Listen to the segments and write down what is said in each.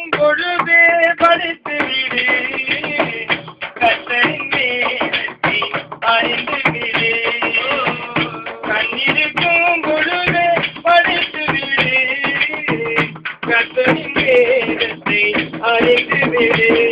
பறக்கும் பொழுதே படித்து விடு. கத்தரின் வேதத்தை அறிந்து விடு. கண்ணிருக்கும் பொழுதே படித்து விடு. கத்தரின் வேதத்தை அறிந்து விடு.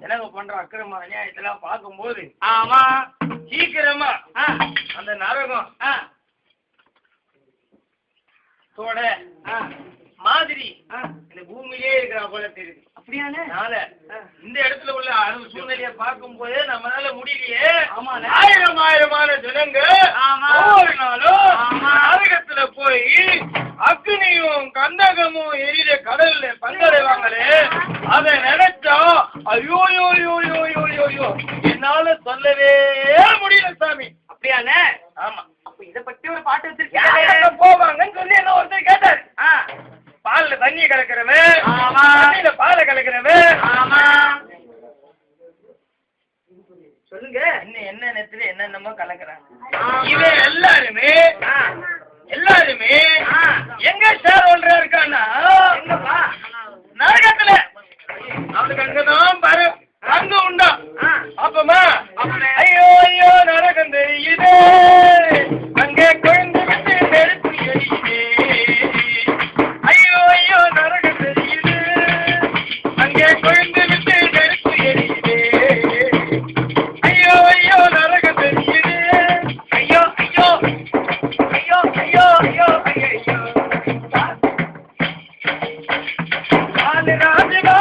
ஜனங்க பண்ற அக்கிரம அநியாயத்தெல்லாம் பார்க்கும்போது ஆமா. சீக்கிரமா அந்த நரகம் தோட மாதிரி இந்த பூமியிலே இருக்கிற போல தெரியுது. அப்படியானால இந்த இடத்துல உள்ள அணு சூழ்நிலையை பார்க்கும் போதே நம்மளால முடியலையே. ஆயிரம் ஆயிரமான ஜனங்கள் ஒவ்வொரு நாளும் நரகத்துல போய் அக்னியும் கந்தகமும் எரியிற கடல்ல பங்கர தண்ணிய கலக்கிறவன் தண்ணியில பாலை கலக்கிறவன். சொல்லுங்க. இன்னும் என்ன நேரத்துல என்னென்னமோ கலக்குறாங்க இவன் எல்லாருமே எல்லாருமே எங்க சார் ஒன்றா இருக்கான்னா Africa!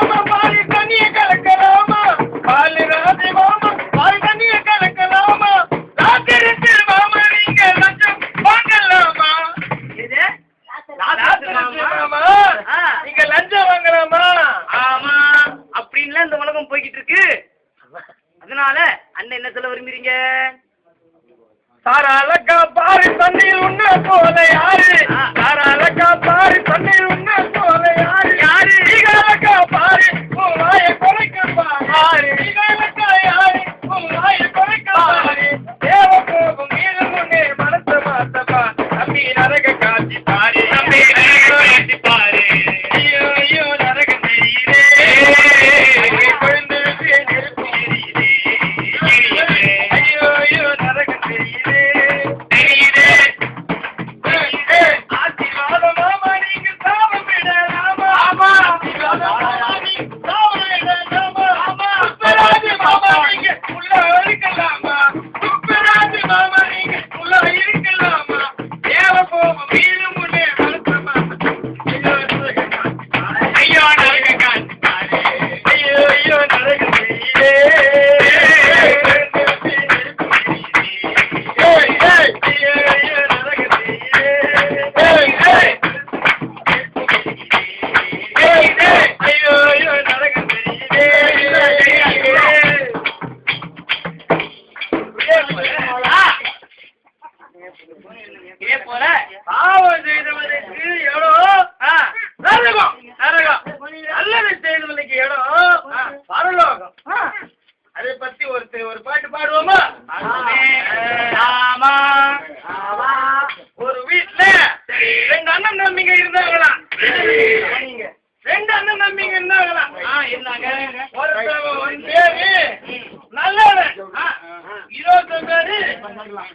இன்னொருத்தருக்காரு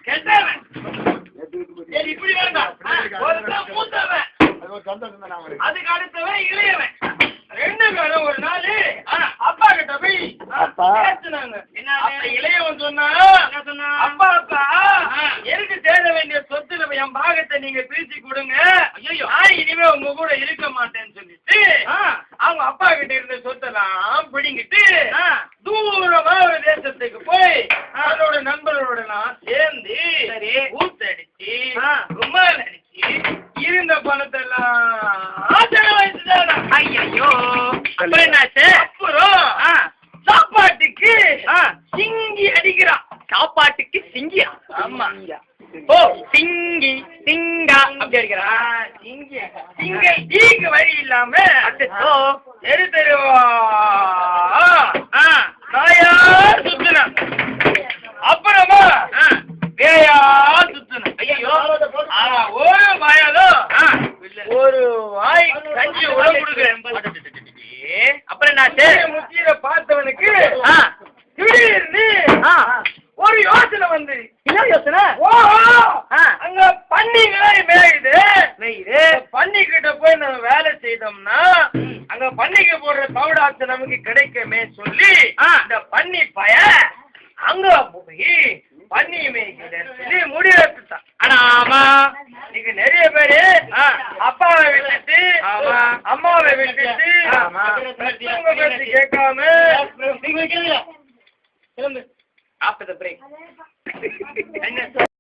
கெட்டவன். இப்படி வேண்டாம். ஒருத்தன் மூத்தவன். அதுக்கு அடுத்தவன் இளையவன். ரெண்டு பேரும் ஒரு நாள் அப்பா கிட்ட போய் பேசினாங்க. என்ன இளையவன் சொன்னா சொன்னா? அப்பா அப்பா எனக்கு தேட வேண்டிய சொத்துல என் பாகத்தை நீங்க பிரிச்சு கொடுங்க. ஐயோ நான் இனிமே உங்க கூட இருக்க மாட்டேன்னு சொல்லிட்டு அவங்க அப்பா கிட்ட இருந்த சொத்தெல்லாம் பிடிங்கிட்டு தேசத்துக்கு போய் அதோட நண்பர்களோட நான் சேர்ந்து சரி. ஊத்தடிச்சு. கும்மால் அடிச்சு இருந்த பணத்தை எல்லாம். ஐயோ அப்புறம்? சாப்பாட்டுக்கு. சிங்கி அடிக்கிறான். சாப்பாட்டுக்கு சிங்கியா? ஆமா. ஓ சிங்கி சிங்கா. அப்படி அடிக்கிறா? சிங்கி. சிங்கை டீக்கு வழி இல்லாம தெரு தெருவா சுத்தினான். அப்புறமா பேயா சுத்தினான். ஐயோ ஆனா ஒரு வாயாலும் ஆ. ஒரு வாய் கஞ்சி உரம் கொடுக்குறேன். அப்புறம் என்னாச்சு? முத்திர பார்த்தவனுக்கு திடீர்னு ஒரு யோசனை வந்து என்ன யோசனை? ஓஹோ! பெற்றவங்க பேச்சு கேட்காம ஆஃப்டர் த பிரேக் என்ன